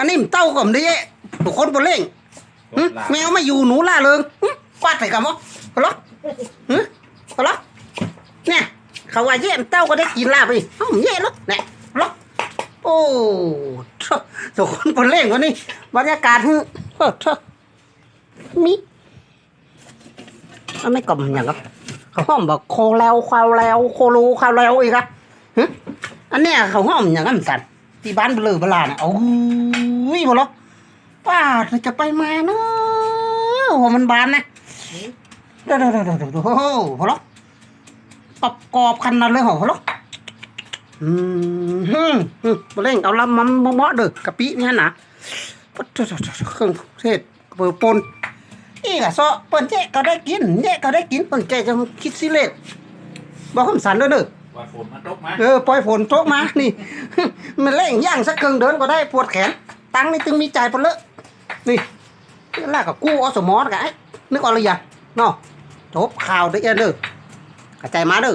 อันนี้มันเต้าก็มันได้ทุกคนบ่เล่งหึแมวมาอยู่หนูล่าเริงหึกวาดใส่กันบ่พอลหึพอลเนี่ยเขาว่าเย่มเต้าก็ได้กินลาไปเอ้าเย่แล้วเนี่ยพอลโอ้ทุกคนบ่เล่งวันนี้บรรยากาศฮึเฮ้อเถอะมีอันไม่กลมอย่างก็เขาห้อมบอกโคแล้วควาวแล้วโครูควาวแล้วอีกอะหึอันเนี้ยเขาห้อมอย่างนั้นสัน ที่บ้านเบลอบลาน่ะโอ้ยบ่หรอป้าจะไปมาเนาะหัวมันบานนะเดี๋ยวเดี๋ยวเดี๋ยวเดี๋ยวโอ้โหพอหรอกรอบกรอบคันนั้นเลยหรอพอหรออืมฮึมฮึมเล่งเอาลำมันมาะๆเด้อกะปิเนี่ยนะปั๊ดเถอะเครื่องเทศเปิดปนอีกอะซอเปิ้นเจ๊ก็ได้กินเจ๊ก็ได้กินเปิ้นเจ๊จะคิดสิเลสบอกคำสันเด้อเด้อ ว่าฝนมันตกมาเออปล่อยฝนตกมานี่ มันเล่งย่างสักเครื่องเดินก็ได้ปวดแขน ตังนี่ตึงมีใจายเปเลอะนี่ลากกับกู้อสมอสกะไอ้นึกออกหรือยังเนาะจบข่าวได้อเด้อกระจายมาเด้อ